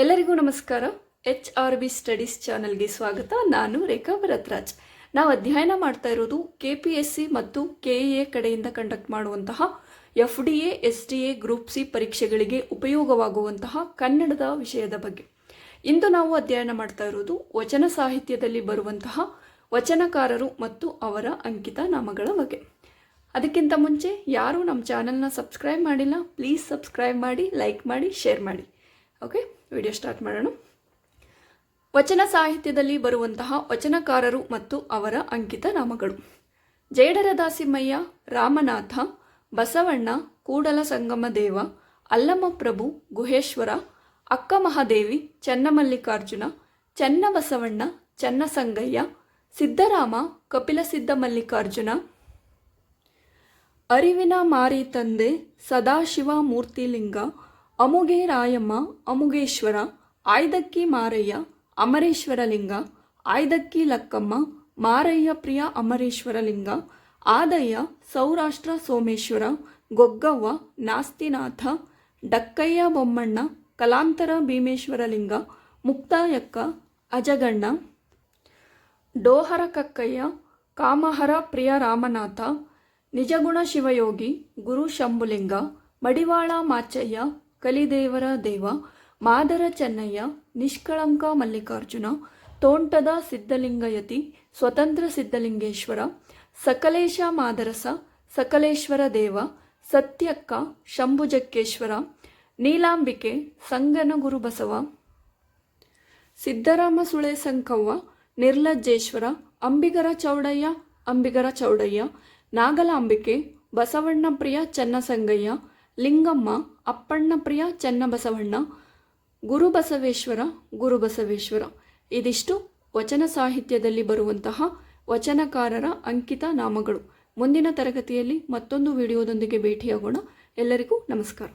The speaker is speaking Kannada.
ಎಲ್ಲರಿಗೂ ನಮಸ್ಕಾರ. ಎಚ್ ಆರ್ ಬಿ ಸ್ಟಡೀಸ್ ಚಾನಲ್ಗೆ ಸ್ವಾಗತ. ನಾನು ರೇಖಾ ಭರತ್ರಾಜ್. ನಾವು ಅಧ್ಯಯನ ಮಾಡ್ತಾ ಇರೋದು ಕೆ ಪಿ ಎಸ್ ಸಿ ಮತ್ತು ಕೆ ಎ ಕಡೆಯಿಂದ ಕಂಡಕ್ಟ್ ಮಾಡುವಂತಹ F D A S D A group C ಪರೀಕ್ಷೆಗಳಿಗೆ ಉಪಯೋಗವಾಗುವಂತಹ ಕನ್ನಡದ ವಿಷಯದ ಬಗ್ಗೆ. ಇಂದು ನಾವು ಅಧ್ಯಯನ ಮಾಡ್ತಾ ಇರೋದು ವಚನ ಸಾಹಿತ್ಯದಲ್ಲಿ ಬರುವಂತಹ ವಚನಕಾರರು ಮತ್ತು ಅವರ ಅಂಕಿತ ನಾಮಗಳ ಬಗ್ಗೆ. ಅದಕ್ಕಿಂತ ಮುಂಚೆ ಯಾರು ನಮ್ಮ ಚಾನಲ್ನ ಸಬ್ಸ್ಕ್ರೈಬ್ ಮಾಡಿಲ್ಲ, ಪ್ಲೀಸ್ ಸಬ್ಸ್ಕ್ರೈಬ್ ಮಾಡಿ, ಲೈಕ್ ಮಾಡಿ, ಶೇರ್ ಮಾಡಿ. ಓಕೆ, ವಿಡಿಯೋ ಸ್ಟಾರ್ಟ್ ಮಾಡೋಣ. ವಚನ ಸಾಹಿತ್ಯದಲ್ಲಿ ಬರುವಂತಹ ವಚನಕಾರರು ಮತ್ತು ಅವರ ಅಂಕಿತ ನಾಮಗಳು. ಜೇಡರ ರಾಮನಾಥ, ಬಸವಣ್ಣ ಕೂಡಲ ಸಂಗಮ ದೇವ ಅಲ್ಲಮಪ್ರಭು ಗುಹೇಶ್ವರ ಅಕ್ಕ ಮಹಾದೇವಿ ಚೆನ್ನಮಲ್ಲಿಕಾರ್ಜುನ, ಚೆನ್ನಬಸವಣ್ಣ, ಚೆನ್ನಸಂಗಯ್ಯ, ಸಿದ್ದರಾಮ ಕಪಿಲಸಿದ್ದ ಮಲ್ಲಿಕಾರ್ಜುನ ಅರಿವಿನ ಮಾರಿ ತಂದೆ ಸದಾಶಿವ ಮೂರ್ತಿಲಿಂಗ ಅಮುಗೆ ರಾಯಮ್ಮ ಅಮುಗೇಶ್ವರ ಆಯ್ದಕ್ಕಿ ಮಾರಯ್ಯ ಅಮರೇಶ್ವರಲಿಂಗ ಆಯ್ದಕ್ಕಿ ಲಕ್ಕಮ್ಮ ಮಾರಯ್ಯ ಪ್ರಿಯ ಅಮರೇಶ್ವರಲಿಂಗ, ಆದಯ್ಯ, ಸೌರಾಷ್ಟ್ರ ಸೋಮೇಶ್ವರ, ಗೊಗ್ಗವ್ವ, ನಾಸ್ತಿನಾಥ, ಡಕ್ಕಯ್ಯ ಬೊಮ್ಮಣ್ಣ, ಕಲಾಂತರ ಭೀಮೇಶ್ವರಲಿಂಗ, ಮುಕ್ತಾಯಕ್ಕ, ಅಜಗಣ್ಣ ಡೋಹರ ಕಕ್ಕಯ್ಯ ಕಾಮಹರ ಪ್ರಿಯ ರಾಮನಾಥ ನಿಜಗುಣ ಶಿವಯೋಗಿ, ಗುರು ಶಂಭುಲಿಂಗ, ಮಡಿವಾಳ ಮಾಚಯ್ಯ ಕಲಿದೇವರ ದೇವ, ಮಾದರ ಚೆನ್ನಯ್ಯ, ನಿಷ್ಕಳಂಕ ಮಲ್ಲಿಕಾರ್ಜುನ, ತೋಂಟದ ಸಿದ್ಧಲಿಂಗಯತಿ, ಸ್ವತಂತ್ರ ಸಿದ್ಧಲಿಂಗೇಶ್ವರ, ಸಕಲೇಶ ಮಾದರಸ, ಸಕಲೇಶ್ವರ ದೇವ, ಸತ್ಯಕ್ಕ ಶಂಭುಜಕ್ಕೇಶ್ವರ, ನೀಲಾಂಬಿಕೆ ಸಂಗನಗುರು ಬಸವ, ಸಿದ್ದರಾಮ ಸುಳೆ ಸಂಕವ್ವ ನಿರ್ಲಜ್ಜೇಶ್ವರ, ಅಂಬಿಗರ ಚೌಡಯ್ಯ ಅಂಬಿಗರ ಚೌಡಯ್ಯ, ನಾಗಲಾಂಬಿಕೆ, ಬಸವಣ್ಣಪ್ರಿಯ ಚನ್ನಸಂಗಯ್ಯ ಚೆನ್ನಸಂಗಯ್ಯ ಲಿಂಗಮ್ಮ ಅಪ್ಪಣ್ಣ ಪ್ರಿಯ ಚೆನ್ನಬಸವಣ್ಣ, ಗುರುಬಸವೇಶ್ವರ ಗುರುಬಸವೇಶ್ವರ. ಇದಿಷ್ಟು ವಚನ ಸಾಹಿತ್ಯದಲ್ಲಿ ಬರುವಂತಹ ವಚನಕಾರರ ಅಂಕಿತ ನಾಮಗಳು. ಮುಂದಿನ ತರಗತಿಯಲ್ಲಿ ಮತ್ತೊಂದು ವಿಡಿಯೋದೊಂದಿಗೆ ಭೇಟಿಯಾಗೋಣ. ಎಲ್ಲರಿಗೂ ನಮಸ್ಕಾರ.